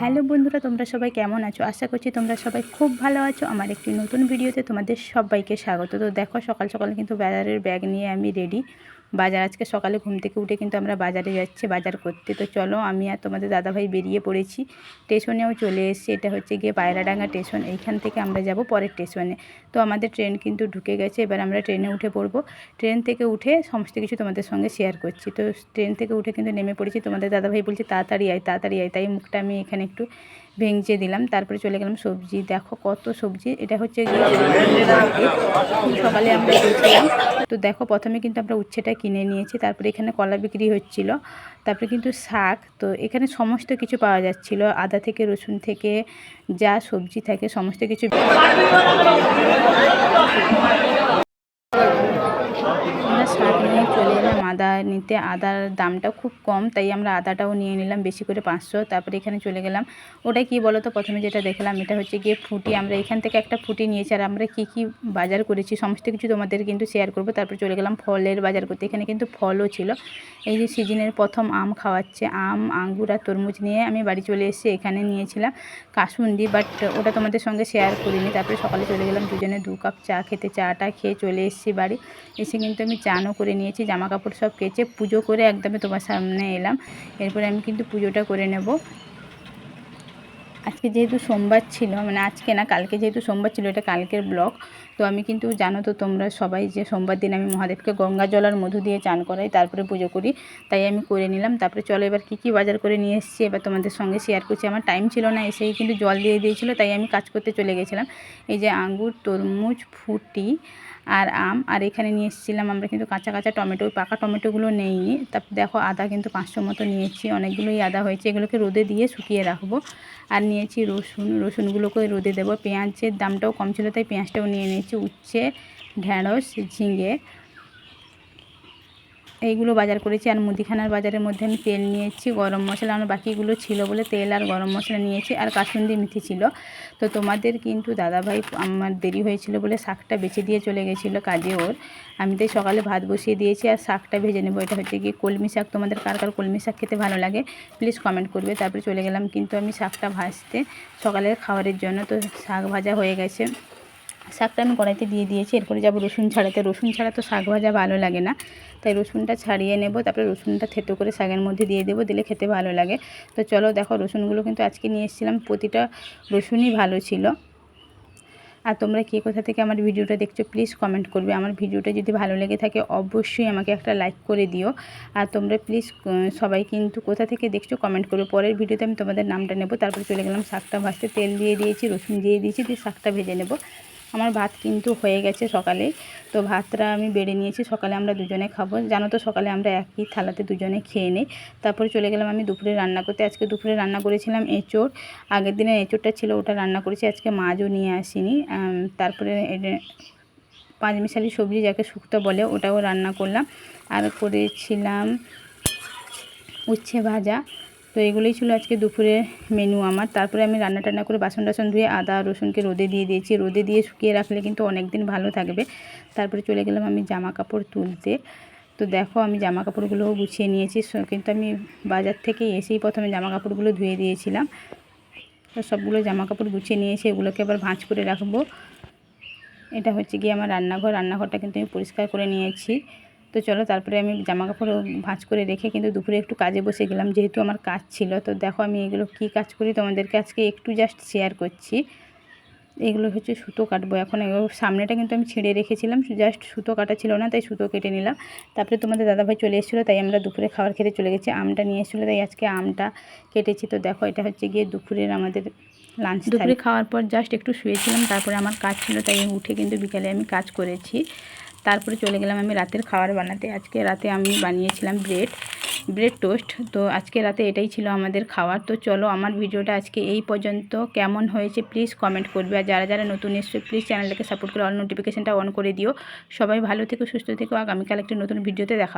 Hello বন্ধুরা, তোমরা সবাই কেমন আছো? আশা করছি তোমরা সবাই খুব ভালো আছো। আমার একটি নতুন ভিডিওতে তোমাদের সবাইকে স্বাগত। তো দেখো, সকাল সকাল কিন্তু বাজারের ব্যাগ নিয়ে আমি রেডি বাজার, আজকে সকালে ঘুম থেকে উঠে কিন্তু আমরা বাজারে যাচ্ছি, বাজার করতে। তো চলো, আমি আর তোমাদের দাদাভাই বেরিয়ে পড়েছি। স্টেশনেও চলে এসেছি, এটা হচ্ছে গিয়ে পায়রাডাঙ্গা স্টেশন। এইখান থেকে আমরা যাব পরের স্টেশনে। তো আমাদের ট্রেন কিন্তু ঢুকে গেছে, এবার আমরা ট্রেনে উঠে পড়ব। ট্রেন থেকে উঠে সমস্ত কিছু তোমাদের সঙ্গে শেয়ার করছি। তো ট্রেন থেকে উঠে কিন্তু নেমে পড়েছি, তোমাদের দাদাভাই বলছে, তাড়াতাড়ি আয় তাড়াতাড়ি আয়। তাই মুখটা আমি এখানে একটু ভেঙচে দিলাম, তারপরে চলে গেলাম সবজি। দেখো কত সবজি, এটা হচ্ছে সকালে আমরা গেছিলাম তো দেখো প্রথমে কিন্তু আমরা উচ্ছেটা কিনে নিয়েছি, তারপরে এখানে কলা বিক্রি হচ্ছিল, তারপরে কিন্তু শাক। তো এখানে সমস্ত কিছু পাওয়া যাচ্ছিল, আদা থেকে, রসুন থেকে, যা সবজি থাকে, সমস্ত কিছু আমরা শাক নিয়ে চলে এলাম আদা নিতে আদার দামটা খুব কম, তাই আমরা আদাটাও নিয়ে নিলাম বেশি করে পাঁচশো। তারপরে এখানে চলে গেলাম। ওটা কি বলো তো প্রথমে যেটা দেখলাম, এটা হচ্ছে গিয়ে ফুটি। আমরা এখান থেকে একটা ফুটি নিয়েছি আর আমরা কী কী বাজার করেছি সমস্ত কিছু তোমাদের কিন্তু শেয়ার করব। তারপরে চলে গেলাম ফলের বাজার করতে। এখানে কিন্তু ফলও ছিল। এই যে সিজনের প্রথম আম খাওয়াচ্ছে আম, আঙ্গুর আর তরমুজ নিয়ে আমি বাড়ি চলে এসেছি এখানে নিয়েছিলাম কাসুন্দি বাট ওটা তোমাদের সঙ্গে শেয়ার করিনি। তারপরে সকালে চলে গেলাম দুজনে দু কাপ চা খেতে। চাটা খেয়ে চলে এসেছি বাড়ি। এসে কিন্তু আমি চানও করে নিয়েছি। জামা কাপড় সব কেচে পুজো করে একদমই তোমার সামনে এলাম। এরপরে আমি কিন্তু পুজোটা করে নেব। আজকে যেহেতু সোমবার ছিল মানে আজকে না, কালকে যেহেতু সোমবার ছিল, এটা কালকের ব্লগ। তো আমি কিন্তু, জানো তো তোমরা সবাই যে সোমবার দিন আমি মহাদেবকে গঙ্গা জল আর মধু দিয়ে চান করাই, তারপরে পুজো করি, তাই আমি করে নিলাম। তারপরে চলো এবার কী কী বাজার করে নিয়ে এসেছি, এবার তোমাদের সঙ্গে শেয়ার করছি। আমার টাইম ছিল না, এসেই কিন্তু জল দিয়ে দিয়েছিলো, তাই আমি কাজ করতে চলে গেছিলাম। এই যে আঙ্গুর, তরমুজ, ফুটি আর আম, আর এখানে নিয়ে এসেছিলাম আমরা কিন্তু কাঁচা কাঁচা টমেটো পাকা টমেটোগুলো নেইনি তারপর দেখো আদা কিন্তু পাঁচশো মতো নিয়েছি, অনেকগুলোই আদা হয়েছে, এগুলোকে রোদে দিয়ে শুকিয়ে রাখব। আর নিয়েছি রসুন রসুনগুলোকে রোদে দেবো। পেঁয়াজের দামটাও কম ছিল, তাই পেঁয়াজটাও নিয়ে নিয়েছি। উচ্ছে ঢ্যাঁড়স ঝিঙে। এইগুলো বাজার করেছি আর মুদিখানার বাজারের মধ্যে আমি তেল নিয়েছি, গরম মশলা। আমার বাকিগুলো ছিল বলে তেল আর গরম মশলা নিয়েছি আর কাসুন্দি মিথি ছিল। তো তোমাদের কিন্তু দাদাভাই আমার দেরি হয়েছিল বলে শাকটা বেছে দিয়ে চলে গেছিল কাজে ওর। আমি তাই সকালে ভাত বসিয়ে দিয়েছি আর শাকটা ভেজে নেব। এটা হচ্ছে গিয়ে কলমি শাক। তোমাদের কার কার কলমি শাক খেতে ভালো লাগে প্লিজ কমেন্ট করবে। তারপরে চলে গেলাম কিন্তু আমি শাকটা ভাজতে সকালের খাবারের জন্য। তো শাক ভাজা হয়ে গেছে। শাকটা আমি কড়াইতে দিয়ে দিয়েছি, এরপরে যাব রসুন ছাড়াতে। রসুন ছাড়া তো শাক ভাজা ভালো লাগে না। তাই রসুনটা ছাড়িয়ে নেব, তারপরে রসুনটা থেতো করে শাকের মধ্যে দিয়ে দেবো, দিলে খেতে ভালো লাগে। তো চলো দেখো, রসুনগুলো কিন্তু আজকে নিয়ে এসেছিলাম, প্রতিটা রসুনই ভালো ছিল। আর তোমরা কে কোথা থেকে আমার ভিডিওটা দেখছ প্লিজ কমেন্ট করবে। আমার ভিডিওটা যদি ভালো লেগে থাকে, অবশ্যই আমাকে একটা লাইক করে দিও। আর তোমরা প্লিজ সবাই কিন্তু কোথা থেকে দেখছ কমেন্ট করবে পরের ভিডিওতে আমি তোমাদের নামটা নেব, তারপরে চলে গেলাম শাকটা ভাজতে। তেল দিয়ে দিয়েছি, রসুন দিয়ে দিয়েছি, দিয়ে শাকটা ভেজে নেব। আমার ভাত কিন্তু হয়ে গেছে সকালে। তো ভাতটা আমি বেড়ে নিয়েছি, সকালে আমরা দুজনে খাব। জানো তো সকালে আমরা একই থালাতে দুজনে খেয়ে নিই। তারপরে চলে গেলাম আমি দুপুরে রান্না করতে। আজকে দুপুরে রান্না করেছিলাম এঁচোড়। আগের দিনে এঁচোড়টা ছিল, ওটা রান্না করেছি। আজকে মাছও নিয়ে আসিনি। তারপরে পাঁচমিশালি সবজি যাকে শুক্তো বলে, ওটাও রান্না করলাম। আর করেছিলাম উচ্ছে ভাজা। তো এগুলোই ছিল আজকে দুপুরের মেনু আমার। তারপরে আমি রান্না টান্না করে বাসন টাসন ধুয়ে আদা, রসুনকে রোদে দিয়ে দিয়েছি। রোদে দিয়ে শুকিয়ে রাখলে কিন্তু অনেক দিন ভালো থাকবে। তারপরে চলে গেলাম আমি জামা কাপড় তুলতে। তো দেখো আমি জামা কাপড়গুলোও গুছিয়ে নিয়েছি। কিন্তু আমি বাজার থেকে এসেই প্রথমে জামা কাপড়গুলো ধুয়ে দিয়েছিলাম। তো সবগুলো জামা কাপড় গুছিয়ে নিয়েছি এগুলোকে আবার ভাঁজ করে রাখব। এটা হচ্ছে গিয়ে আমার রান্নাঘর। রান্নাঘরটা কিন্তু আমি পরিষ্কার করে নিয়েছি। তো চলো তারপরে আমি জামা কাপড় ভাঁজ করে রেখে কিন্তু দুপুরে একটু কাজে বসে গেলাম, যেহেতু আমার কাজ ছিল। তো দেখো আমি এগুলো কী কাজ করি, তোমাদেরকে আজকে একটু জাস্ট শেয়ার করছি। এগুলো হচ্ছে সুতো কাটবো। এখন সামনেটা কিন্তু আমি ছিঁড়ে রেখেছিলাম জাস্ট সুতো কাটা ছিল না, তাই সুতো কেটে নিলাম। তারপরে তোমাদের দাদাভাই চলে এসেছিল, তাই আমরা দুপুরে খাবার খেতে চলে গেছি। আমটা নিয়ে এসেছিল, তাই আজকে আমটা কেটেছি। তো দেখো এটা হচ্ছে গিয়ে দুপুরের আমাদের লাঞ্চ দুপুরে খাওয়ার পর জাস্ট একটু শুয়েছিলাম, তারপরে আমার কাজ ছিল, তাই উঠে কিন্তু বিকালে আমি কাজ করেছি। তারপরে চলে গেলাম আমি রাতের খাবার বানাতে। আজকে রাতে আমি বানিয়েছিলাম ব্রেড ব্রেড টোস্ট। তো আজকে রাতে এটাই ছিল আমাদের খাওয়ার। তো চলো আমার ভিডিওটা আজকে এই পর্যন্ত। কেমন হয়েছে প্লিজ কমেন্ট করবে। আর যারা যারা নতুন এসছে প্লিজ চ্যানেলটাকে সাপোর্ট করে অল নোটিফিকেশানটা অন করে দিও। সবাই ভালো থেকো, সুস্থ থেকো। আগামীকাল একটি নতুন ভিডিওতে দেখা